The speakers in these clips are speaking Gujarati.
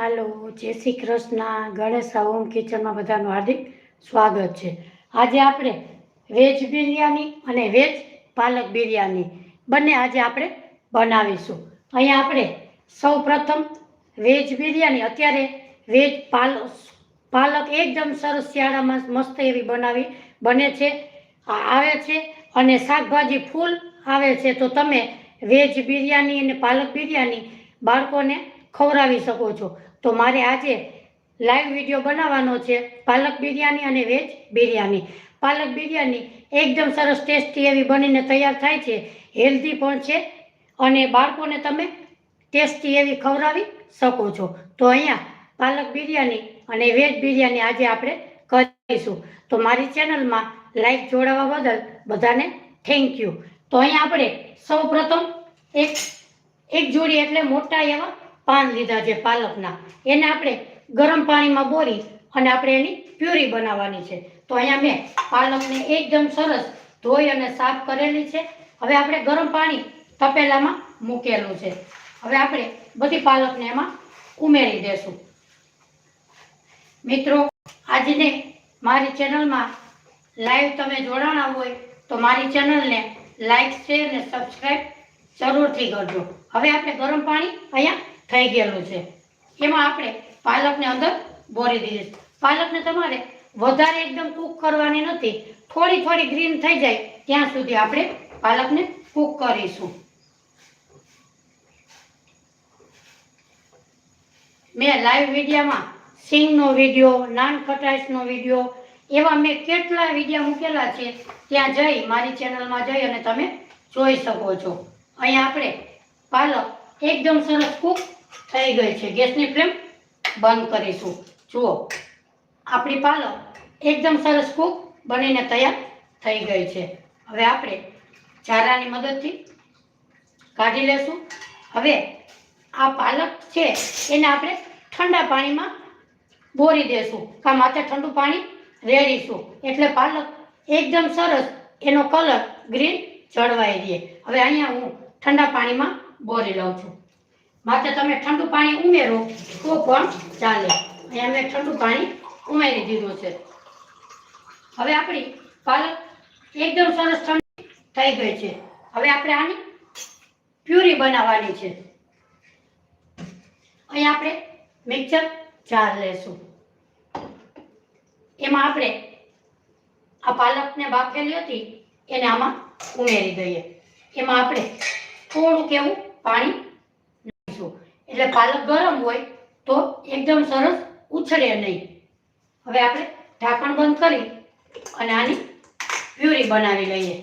હાલો, જય શ્રી કૃષ્ણ. ગણેશ હોમ કિચનમાં બધાનું હાર્દિક સ્વાગત છે. આજે આપણે વેજ બિરયાની અને વેજ પાલક બિરયાની બંને આજે આપણે બનાવીશું. અહીંયા આપણે સૌ પ્રથમ વેજ બિરયાની, અત્યારે વેજ પાલ, પાલક એકદમ સરસ શિયાળામાં મસ્ત એવી બનાવી, બને છે આવે છે અને શાકભાજી ફૂલ આવે છે. તો તમે વેજ બિરયાની અને પાલક બિરયાની બાળકોને ખવડાવી શકો છો. તો મારે આજે લાઈવ વીડિયો બનાવવાનો છે, પાલક બિરયાની અને વેજ બિરયાની. પાલક બિરયાની એકદમ સરસ ટેસ્ટી એવી બનીને તૈયાર થાય છે હેલ્ધી પણ છે અને બાળકોને તમે ટેસ્ટી એવી ખવડાવી શકો છો. તો અહીંયા પાલક બિરયાની અને વેજ બિરયાની આજે આપણે કરીશું. તો મારી ચેનલમાં લાઈક જોડાવા બદલ બધાને થેન્ક યુ તો અહીંયા આપણે સૌ પ્રથમ એક એક જોડી એટલે મોટા એવા પાન લીધા છે પાલકના. એને આપણે ગરમ પાણીમાં બોરી અને આપણે એની પ્યુરી બનાવવાની છે. તો અહીંયા મેં પાલકને એકદમ સરસ ધોઈ અને સાફ કરેલી છે. હવે આપણે ગરમ પાણી તપેલામાં મૂકેલું છે. હવે આપણે બધી પાલકને એમાં ઉમેરી દેશું. મિત્રો આજને મારી ચેનલમાં લાઈવ તમે જોડાણા હોય તો મારી ચેનલને લાઈક, શેર અને સબસ્ક્રાઈબ જરૂરથી કરજો. હવે આપણે ગરમ પાણી અહીંયા થઈ ગયેલું છે. એમાં આપણે પાલકને અંદર બોરી દીધી પાલકને તમારે વધારે એકદમ કૂક કરવાની નથી. થોડી થોડી ગ્રીન થઈ જાય ત્યાં સુધી આપણે પાલકને કૂક કરીશું. મેં લાઈવ વિડીયામાં સિંગનો વીડિયો નાન ખટાશનો વીડિયો, એવા મેં કેટલા વિડીયા મૂકેલા છે, ત્યાં જઈ મારી ચેનલમાં જઈ અને તમે જોઈ શકો છો. અહીંયા આપણે પાલક એકદમ સરસ કૂક થઈ ગઈ છે. ગેસની ફ્લેમ બંધ કરીશું. જુઓ, આપણી પાલક એકદમ સરસ કૂક બનીને તૈયાર થઈ ગઈ છે. હવે આપણે ચારાની મદદથી કાઢી લેશું. હવે આ પાલક છે એને આપણે ઠંડા પાણીમાં બોરી દેશું. કા માથે ઠંડુ પાણી રેડીશું. એટલે પાલક એકદમ સરસ એનો કલર ગ્રીન જળવાઈ રહે. હવે અહીંયા હું ઠંડા પાણીમાં બોરી લઉં છું. માથે તમે ઠંડુ પાણી ઉમેરો તો પણ ચાલે. અહીંયા મેં ઠંડુ પાણી ઉમેરી દીધું છે. હવે આપણી પાલક એકદમ સરસ ઠંડી થઈ ગઈ છે. હવે આપણે આની પ્યુરી બનાવવાની છે. અહીંયા આપણે મિક્સર જાર લેશું. એમાં આપણે આ પાલકને બાફેલી હતી એને આમાં ઉમેરી દઈએ. એમાં આપણે થોડુંક એવું પાણી એટલે પાલક ગરમ હોય તો એકદમ સરસ ઉછળે નહીં. હવે આપણે ઢાંકણ બંધ કરી અને આની પ્યુરી બનાવી લઈએ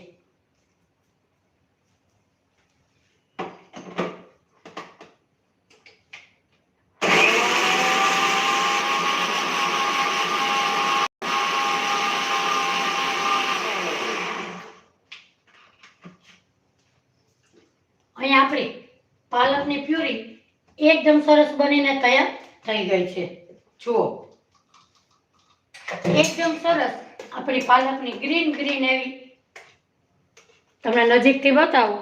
અહીંયા આપણી પાલકની પ્યુરી એકદમ સરસ બનીને તૈયાર થઈ ગઈ છે. જુઓ. એકદમ સરસ. આપણી પાલકની ગ્રીન ગ્રીન એવી. તમને નજીકથી બતાવો.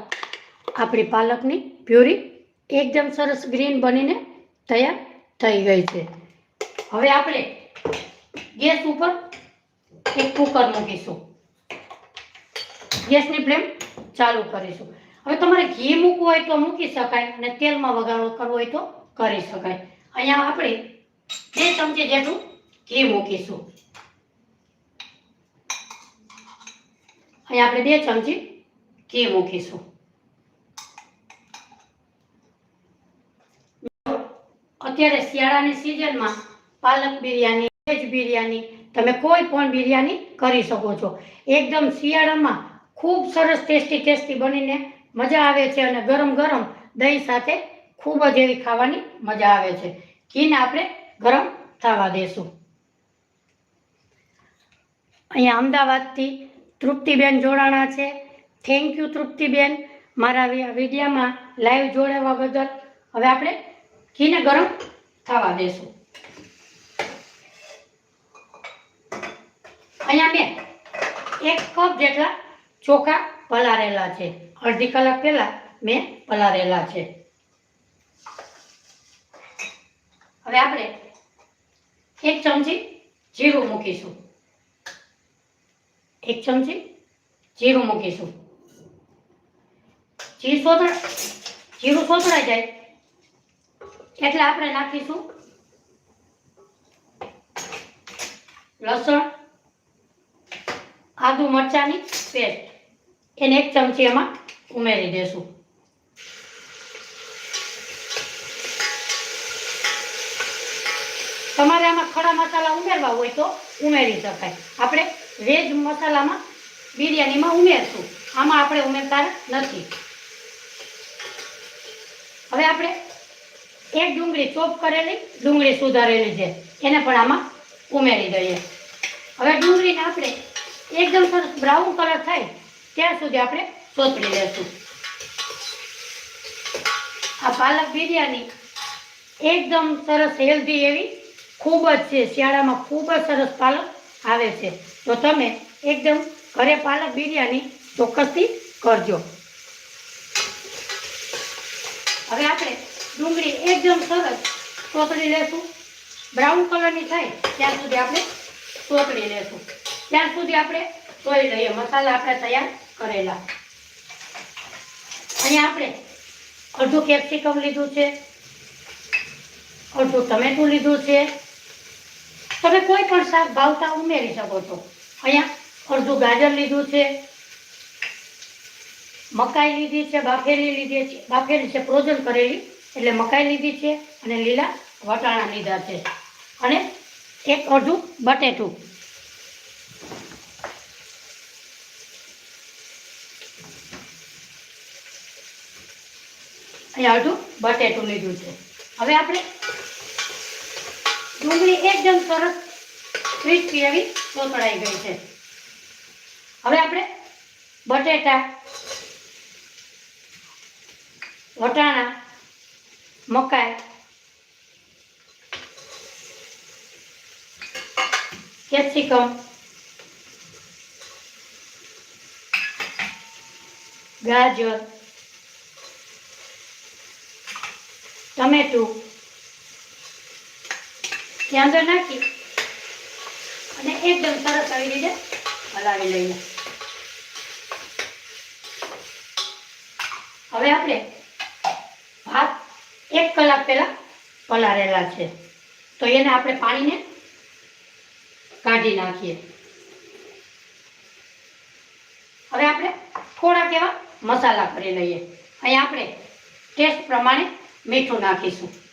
આપણી પાલકની પ્યુરી એકદમ સરસ ગ્રીન બનીને તૈયાર થઈ ગઈ છે. હવે આપણે ગેસ ઉપર એક કુકર મૂકીશું. ગેસની ફ્લેમ ચાલુ કરીશું. હવે તમારે ઘી મૂકવું હોય તો મૂકી શકાય અને તેલમાં વઘારો કરવો હોય તો કરી શકાય. અહીંયા આપણે બે ચમચી જેટલું ઘી મૂકીશું. અહીંયા આપણે બે ચમચી ઘી મૂકીશું. અત્યારે શિયાળાની સિઝનમાં પાલક બિરયાની, વેજ બિરયાની, તમે કોઈ પણ બિરયાની કરી શકો છો. એકદમ શિયાળામાં ખૂબ સરસ ટેસ્ટી ટેસ્ટી બનીને મજા આવે છે અને ગરમ ગરમ દહીં સાથે ખૂબ જ એવી ખાવાની મજા આવે છે. ઘીને આપણે ગરમ થવા દેશું. અહીંયા અમદાવાદથી તૃપ્તિબેન જોડાણા છે. થેન્ક યુ તૃપ્તિબેન મારા વિડીયામાં લાઈવ જોડાવા બદલ. હવે આપણે ઘીને ગરમ થવા દેશું. અહીંયા મેં એક કપ જેટલા ચોખા પલારેલા છે. અડધી કલાક પહેલાં મેં પલારેલા છે. હવે આપણે એક ચમચી જીરું મૂકીશું. એક ચમચી જીરું મૂકીશું. જીરું સોતળ, જીરું સોતળાઈ જાય એટલે આપણે નાખીશું લસણ, આદુ મરચાંની પેસ્ટ. એને એક ચમચી એમાં ઉમેરી દેશું. તમારે આમાં ખડા મસાલા ઉમેરવા હોય તો ઉમેરી શકાય. આપણે વેજ મસાલામાં બિરયાનીમાં ઉમેરશું. આમાં આપણે ઉમેરતા નથી. હવે આપણે એક ડુંગળી ચોપ કરેલી, ડુંગળી સુધારેલી છે. એને પણ આમાં ઉમેરી દઈએ. હવે ડુંગળીને આપણે એકદમ સરસ બ્રાઉન કલર થાય ત્યાં સુધી આપણે સોતરી લેશું. આ પાલક બિરયાની એકદમ સરસ હેલ્ધી એવી ખૂબ જ છે. શિયાળામાં ખૂબ જ સરસ પાલક આવે છે. તો તમે એકદમ ઘરે પાલક બિરયાની ચોક્કસથી કરજો. હવે આપણે ડુંગળી એકદમ સરસ સોતળી લેશું. બ્રાઉન કલરની થાય ત્યાં સુધી આપણે સોતળી લેશું. ત્યાં સુધી આપણે ધોઈ લઈએ મસાલા આપણે તૈયાર કરેલા. અહીંયા આપણે અડધું કેપ્સિકમ લીધું છે. અડધું ટમેટું લીધું છે. તમે કોઈ પણ શાક ભાવતા ઉમેરી શકો છો. અહીંયા અડધું ગાજર લીધું છે, મકાઈ લીધી છે, બાફેલી લીધી છે, બાફેલી છે ફ્રોઝન કરેલી, એટલે મકાઈ લીધી છે અને લીલા વટાણા લીધા છે. અને એક અડધું બટેટું. અહીંયા અડધું બટેટું લીધું છે. હવે આપણે ડુંગળી એકદમ સરસ ક્રિસ્પી એવી સોતળાઈ ગઈ છે. હવે આપણે બટેટા, વટાણા, મકાઈ, કેપ્સિકમ, ગાજર, ટમેટું ત્યાં અંદર નાખી અને એકદમ સરસ આવી રીતે હલાવી લઈએ. હવે આપણે ભાત એક કલાક પહેલા પલાળેલા છે. તો એને આપણે પાણીને કાઢી નાખીએ. હવે આપણે થોડાક એવા મસાલા કરી લઈએ. અહીં આપણે ટેસ્ટ પ્રમાણે મીઠું નાખીશું.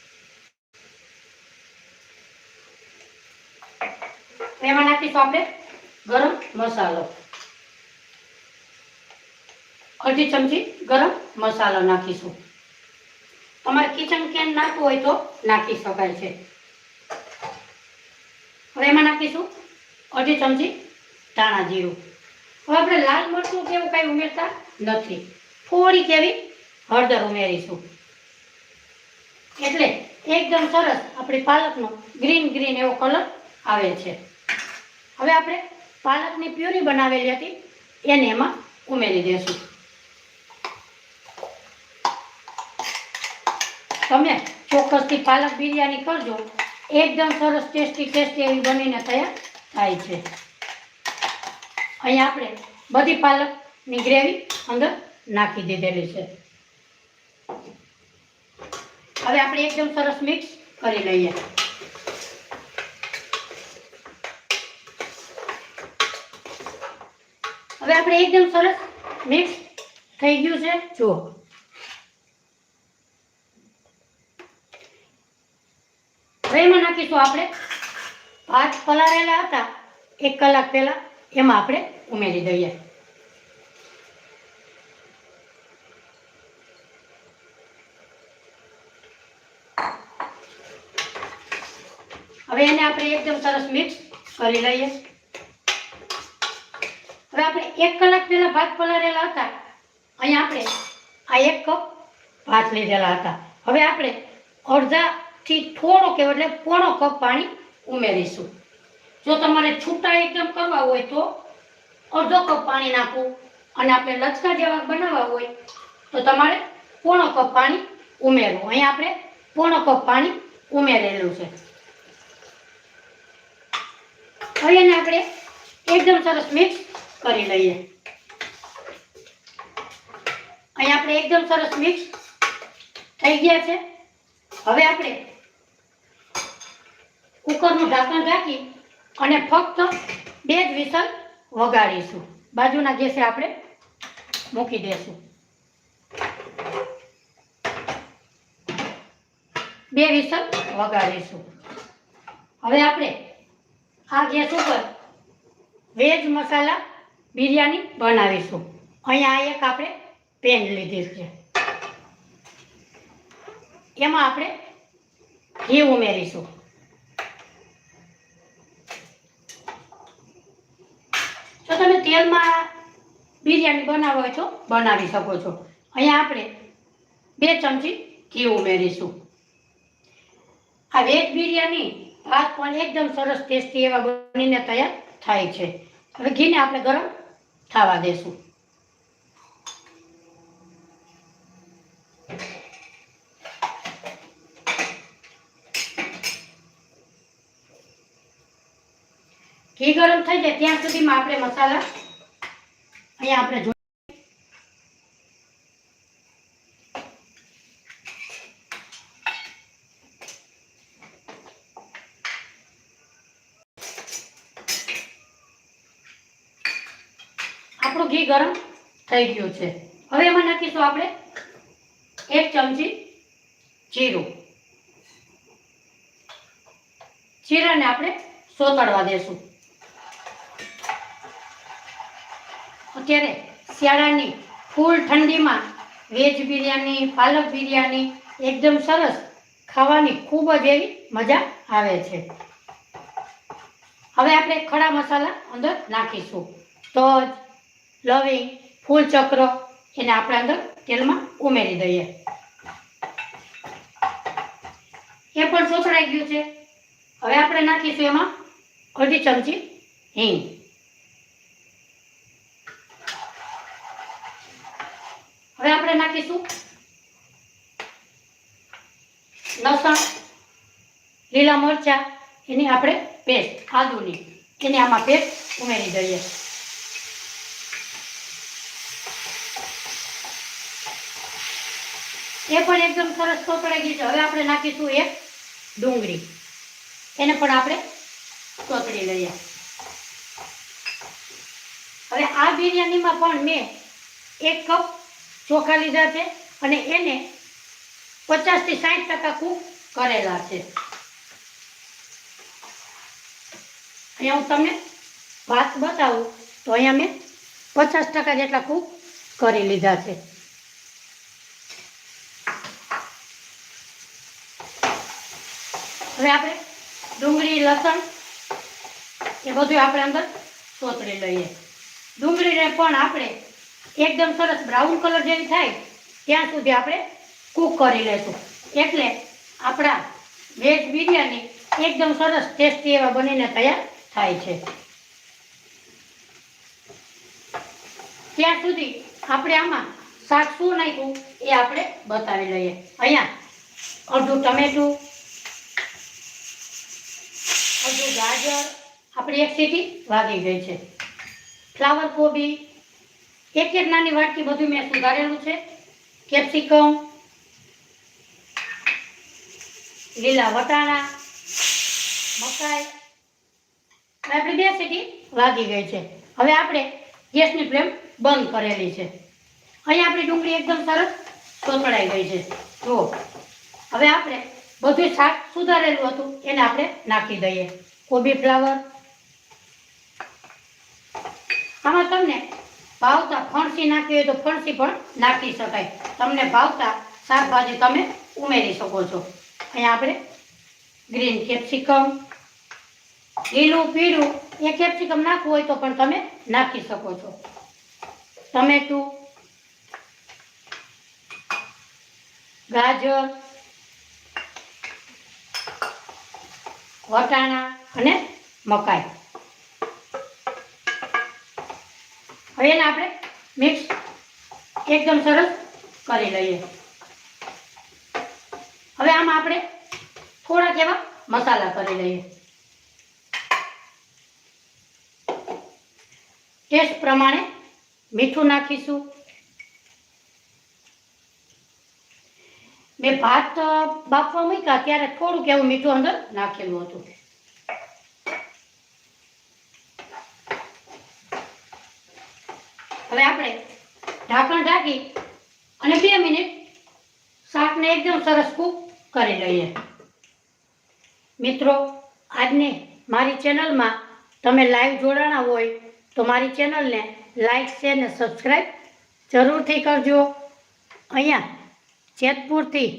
એમાં નાખીશું આપણે ગરમ મસાલો. અડધી ચમચી ગરમ મસાલો નાખીશું. તમારે કિચન કેન નાખવું હોય તો નાખી શકાય છે. હવે એમાં નાખીશું અડધી ચમચી ધાણા જીરું. હવે આપણે લાલ મરચું કેવું કાંઈ ઉમેરતા નથી. થોડીક એવી હળદર ઉમેરીશું. એટલે એકદમ સરસ આપણી પાલકનો ગ્રીન ગ્રીન એવો કલર આવે છે. હવે આપણે પાલકની પ્યુરી બનાવેલી હતી, એને એમાં ઉમેરી દઈશું તમે ચોક્કસથી પાલક બિરયાની કરજો, એકદમ સરસ ટેસ્ટી ટેસ્ટી એવી બનીને તૈયાર થાય છે. અહીંયા આપણે બધી પાલકની ગ્રેવી અંદર નાખી દીધેલી છે. હવે આપણે એકદમ સરસ મિક્સ કરી લઈએ. હવે આપણે એકદમ સરસ મિક્સ થઈ ગયું છે. જુઓ. હવે એમાં નાખીશું આપણે? ભાત પલાળેલા હતા એક કલાક પહેલા. એમાં આપણે ઉમેરી દઈએ. હવે એને આપણે એકદમ સરસ મિક્સ કરી લઈએ. હવે આપણે એક કલાક પહેલા ભાત પલાળેલા હતા. અહીંયા આપણે આ એક કપ ભાત લીધેલા હતા. હવે આપણે અડધાથી થોડો કે એટલે પોણો કપ પાણી ઉમેરીશું. જો તમારે છૂટા એકદમ કરવા હોય તો અડધો કપ પાણી નાખવું અને આપણે લચકા જેવા બનાવવા હોય તો તમારે પોણો કપ પાણી ઉમેરવું. અહીંયા આપણે પોણો કપ પાણી ઉમેરેલું છે. હવે એને આપણે એકદમ સરસ મિક્સ કરી લઈએ. અહીં આપણે એકદમ સરસ મિક્સ થઈ ગયા છે. હવે આપણે કુકરનું ઢાંકણ ઢાંકી અને ફક્ત બે જ વિસલ વગાડીશું. બાજુના ગેસે આપણે મૂકી દેશું. બે વિસલ વગાડીશું. હવે આપણે આ ગેસ ઉપર વેજ મસાલા બિરયાની બનાવીશું. અહીંયા એક આપણે પેન લીધી છે. એમાં આપણે ઘી ઉમેરીશું. જો તમે તેલમાં બિરયાની બનાવો તો બનાવી શકો છો. અહીંયા આપણે બે ચમચી ઘી ઉમેરીશું. આ વેજ બિરયાની ભાત પણ એકદમ સરસ ટેસ્ટી એવા બનીને તૈયાર થાય છે. હવે ઘીને આપણે ગરમ થવા દેશું ઘી ગરમ થઈ જાય ત્યાં સુધીમાં આપણે મસાલા અહીંયા આપણે જો આપણું ઘી ગરમ થઈ ગયું છે. હવે એમાં નાખીશું આપણે એક ચમચી જીરું. જીરાને આપણે સોતળવા દેશું. અત્યારે શિયાળાની ફૂલ ઠંડીમાં વેજ બિરયાની, પાલક બિરયાની એકદમ સરસ ખાવાની ખૂબ જ એવી મજા આવે છે. હવે આપણે ખડા મસાલા અંદર નાખીશું. તજ લવિંગ, ફૂલ ચક્ર એને આપણે અંદર તેલમાં ઉમેરી દઈએ. એ પણ સોસડાઈ ગયું છે. હવે આપણે નાખીશું એમાં અડધી ચમચી હિંગ. હવે આપણે નાખીશું લસણ, લીલા મરચા, એની આપણે પેસ્ટ, આદુની, એને આમાં પેસ્ટ ઉમેરી દઈએ. એ પણ એકદમ સરસ ચોતળાઈ ગઈ છે. હવે આપણે નાખીશું એક ડુંગળી. એને પણ આપણે ચોતળી લઈએ. હવે આ બિરયાનીમાં પણ મેં એક કપ ચોખા લીધા છે અને એને પચાસથી સાઠ ટકા કૂક કરેલા છે. અહીંયા હું તમને ભાત બતાવું. તો અહીંયા મેં પચાસ ટકા જેટલા કૂક કરી લીધા છે. હવે આપણે ડુંગળી, લસણ એ બધું આપણે અંદર સોતરી લઈએ. ડુંગળીને પણ આપણે એકદમ સરસ બ્રાઉન કલર જેવી થાય ત્યાં સુધી આપણે કૂક કરી લઈશું એટલે આપણા વેજ બિરયાની એકદમ સરસ ટેસ્ટી એવા બનીને તૈયાર થાય છે. ત્યાં સુધી આપણે આમાં શાક શું નાખ્યું એ આપણે બતાવી લઈએ. અહીંયા અડધું ટમેટું અડધું ગાજર, આપણી એક સીટી વાગી ગઈ છે. ફ્લાવર કોબી, એક એક નાની વાટકી બધું મેં સુધારેલું છે. કેપ્સિકમ, લીલા વટાણા, મકાઈ આપણી બે સીટી વાગી ગઈ છે. હવે આપણે ગેસની ફ્લેમ બંધ કરેલી છે. અહીંયા આપણી ડુંગળી એકદમ સરસ સોતળાઈ ગઈ છે. જુઓ. હવે આપણે બધું શાક સુધારેલું હતું, એને આપણે નાખી દઈએ. કોબી ફ્લાવર. આમાં તમને ભાવતા ફણસી નાખવી હોય તો ફણસી પણ નાખી શકાય. તમને ભાવતા શાકભાજી તમે ઉમેરી શકો છો. અહીંયા આપણે ગ્રીન કેપ્સિકમ લીલું, પીળું, એ કેપ્સિકમ નાખવું હોય તો પણ તમે નાખી શકો છો. ટમેટું, ગાજર વટાણા અને મકાઈ. હવે એને આપણે મિક્સ એકદમ સરસ કરી લઈએ. હવે આમાં આપણે થોડાક એવા મસાલા કરી લઈએ. ટેસ્ટ પ્રમાણે મીઠું નાખીશું. મેં ભાત બાફવા મૂક્યા, ત્યારે થોડુંક એવું મીઠું અંદર નાખેલું હતું. હવે આપણે ઢાંકણ ઢાંકી અને બે મિનિટ શાકને એકદમ સરસ કૂક કરી લઈએ. મિત્રો, આજને મારી ચેનલમાં તમે લાઈવ જોડાણા હોય તો મારી ચેનલને લાઈક, શેર ને સબસ્ક્રાઈબ જરૂરથી કરજો. અહીંયા જેતપુરથી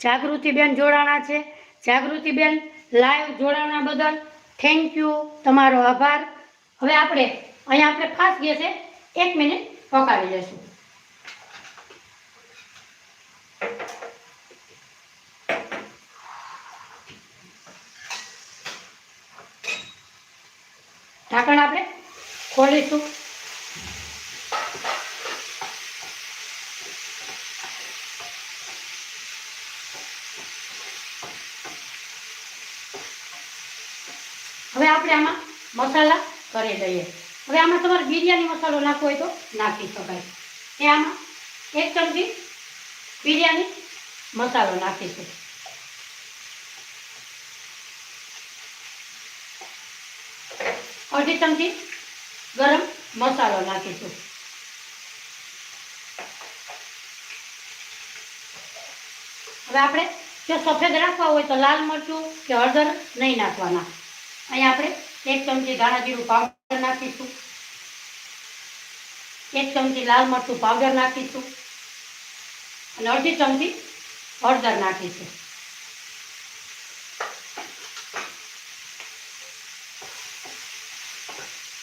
જાગૃતિબેન જોડાણા છે. જાગૃતિબેન, લાઈવ જોડાણા બદલ થેન્ક યુ તમારો આભાર. હવે આપણે અહીંયા આપણે ફાસ્ટ ગેસે એક મિનિટ પકાવી લઈશું ઢાંકણ આપણે ખોલીશું. હવે આપણે આમાં મસાલા કરી દઈએ. હવે આમાં તમારે બિરયાની મસાલો નાખવો હોય તો નાખી શકાય. એ આમાં એક ચમચી બિરયાની મસાલો નાખીશું અડધી ચમચી ગરમ મસાલો નાખીશું. હવે આપણે જો સફેદ રાખવા હોય તો લાલ મરચું કે હળદર નહીં નાખવાના. અહીંયા આપણે એક ચમચી ધાણા જીરું પાવડર નાખીશું. એક ચમચી લાલ મરચું પાવડર નાખીશું. અને અડધી ચમચી હળદર નાખીશું.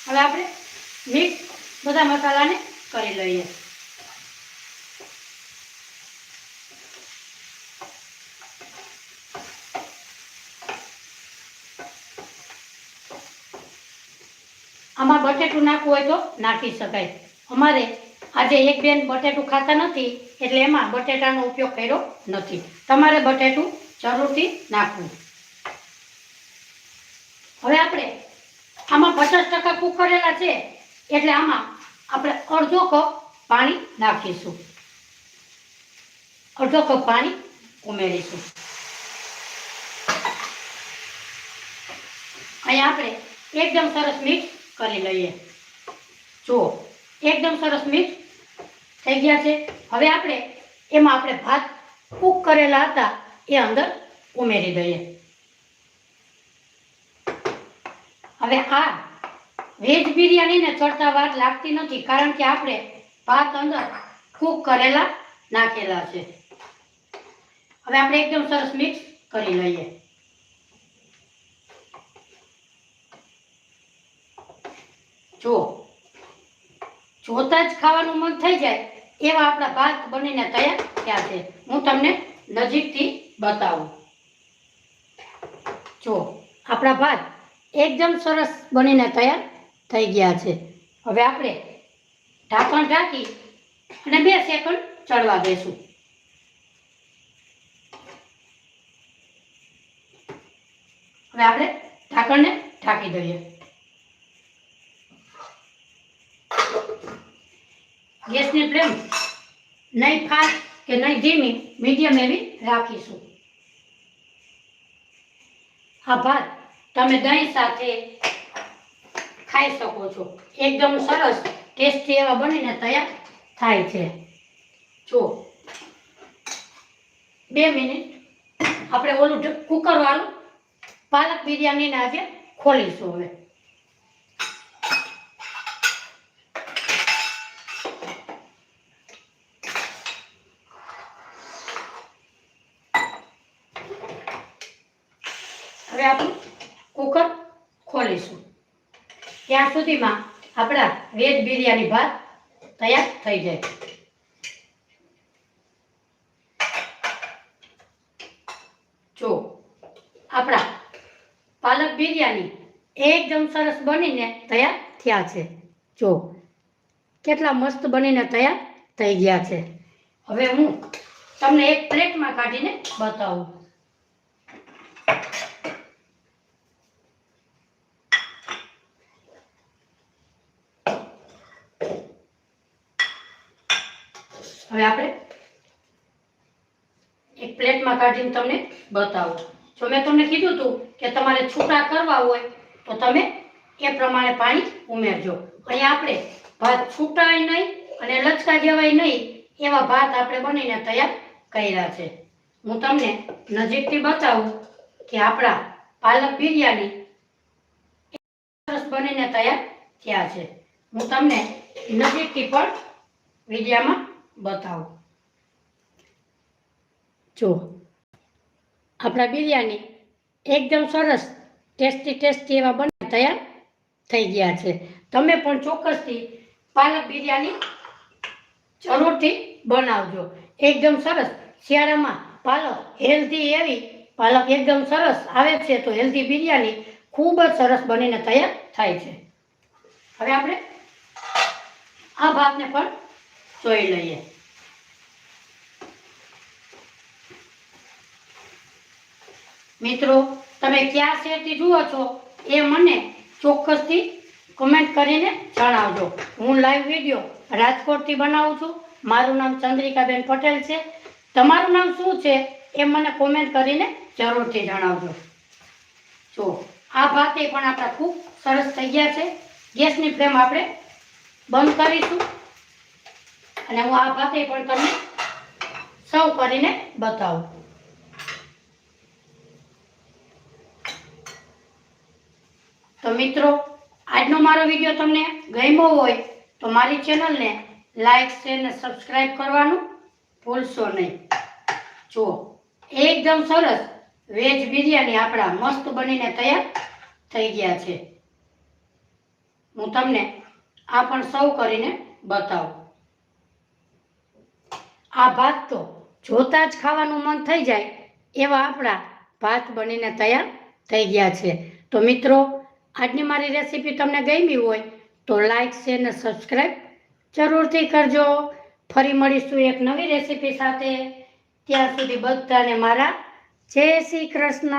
હવે આપણે મિક્સ બધા મસાલાને કરી લઈએ આમાં બટેટું નાખવું હોય તો નાખી શકાય. અમારે આજે એક બેન બટેટું ખાતા નથી, એટલે એમાં બટેટાનો ઉપયોગ કર્યો નથી. તમારે બટેટું જરૂરથી નાખવું. હવે આપણે આમાં પચાસ ટકા કૂક કરેલા છે, એટલે આમાં આપણે અડધો કપ પાણી નાખીશું. અડધો કપ પાણી ઉમેરીશું. અહીંયા આપણે એકદમ સરસ મિક્સ કરી લઈએ. જુઓ, એકદમ સરસ મિક્સ થઈ ગયા છે. હવે આપણે, એમાં આપણે ભાત કૂક કરેલા હતા, એ અંદર ઉમેરી દઈએ. હવે આ વેજ બિરયાનીને ચડતા વાર લાગતી નથી, કારણ કે આપણે ભાત અંદર કૂક કરેલા નાખેલા છે. હવે આપણે એકદમ સરસ મિક્સ કરી લઈએ. જુઓ જોતા જ ખાવાનું મન થઈ જાય એવા આપણા ભાત બનીને તૈયાર થયા છે. હું તમને નજીકથી બતાવું. જુઓ આપણા ભાત એકદમ સરસ બનીને તૈયાર થઈ ગયા છે. હવે આપણે ઢાંકણ ઢાંકી અને બે સેકન્ડ ચડવા દેશું. હવે આપણે ઢાંકણને ઢાંકી દઈએ. ગેસની ફ્લેમ નહીં ફાસ્ટ કે નહીં ધીમી, મીડિયમ એવી રાખીશું. આ ભાત તમે દહીં સાથે ખાઈ શકો છો. એકદમ સરસ, ટેસ્ટી એવા બનીને તૈયાર થાય છે. જો, બે મિનિટ. આપણે ઓલું કુકરવાળું કુકર વાળું પાલક બિરયાનીને આજે ખોલીશું હવે આપણે કુકર ખોલીશું ત્યાં સુધીમાં આપણા વેજ બિરયાની ભાત તૈયાર થઈ જાય. જો, આપણા પાલક બિરયાની એકદમ સરસ બનીને તૈયાર થયા છે. જો, કેટલા મસ્ત બનીને તૈયાર થઈ ગયા છે. હવે હું તમને એક પ્લેટમાં કાઢીને બતાવું. હવે આપણે એક પ્લેટમાં કાઢીને તમને બતાવું. જો મેં તમને કીધું હતું કે તમારે છૂટા કરવા હોય, તો તમે એ પ્રમાણે પાણી ઉમેરજો. અહીંયા આપણે ભાત છૂટાય નહીં અને લચકા જેવાય નહીં એવા ભાત આપણે બનીને તૈયાર કર્યા છે. હું તમને નજીકથી બતાવું કે આપણા પાલક બિરયાની સરસ બનીને તૈયાર થયા છે. હું તમને નજીકથી પણ વિડીયામાં બતાવું. જો. આપણા બિરયાની એકદમ સરસ, ટેસ્ટી ટેસ્ટી એવા બને તૈયાર થઈ ગયા છે. તમે પણ ચોક્કસથી પાલક બિરયાની જરૂરથી બનાવજો. એકદમ સરસ. શિયાળામાં પાલક હેલ્ધી એવી પાલક એકદમ સરસ આવે છે તો હેલ્ધી બિરયાની ખૂબ જ સરસ બનીને તૈયાર થાય છે. હવે આપણે આ ભાતને પણ જોઈ લઈએ. મિત્રો, તમે ક્યાં શેરથી જુઓ છો એ મને ચોક્કસથી કમેન્ટ કરીને જણાવજો. હું લાઈવ વીડિયો રાજકોટથી બનાવું છું. મારું નામ ચંદ્રિકાબેન પટેલ છે. તમારું નામ શું છે એ મને કોમેન્ટ કરીને જરૂરથી જણાવજો. જો, આ ભાતે પણ આપણા ખૂબ સરસ થઈ ગયા છે. ગેસની ફ્લેમ આપણે બંધ કરીશું. અને હું આ ભાતે પણ તમને સર્વ કરીને બતાવું. તો મિત્રો, આજનો મારો વીડિયો તમને ગમ્યો હોય તો મારી ચેનલને લાઈક, શેર ને સબસ્ક્રાઈબ કરવાનું ભૂલશો નહીં. જુઓ, એકદમ સરસ વેજ બિરયાની આપણા મસ્ત બનીને તૈયાર થઈ ગયા છે. હું તમને આ પણ સર્વ કરીને બતાવું. આ ભાત તો જોતા જ ખાવાનું મન થઈ જાય એવા આપણા ભાત બનીને તૈયાર થઈ ગયા છે. તો મિત્રો, આજની મારી રેસીપી તમને ગમી હોય તો લાઈક, શેર ને સબસ્ક્રાઈબ જરૂરથી કરજો. ફરી મળીશું એક નવી રેસીપી સાથે. ત્યાં સુધી બધાને મારા જય શ્રી કૃષ્ણ.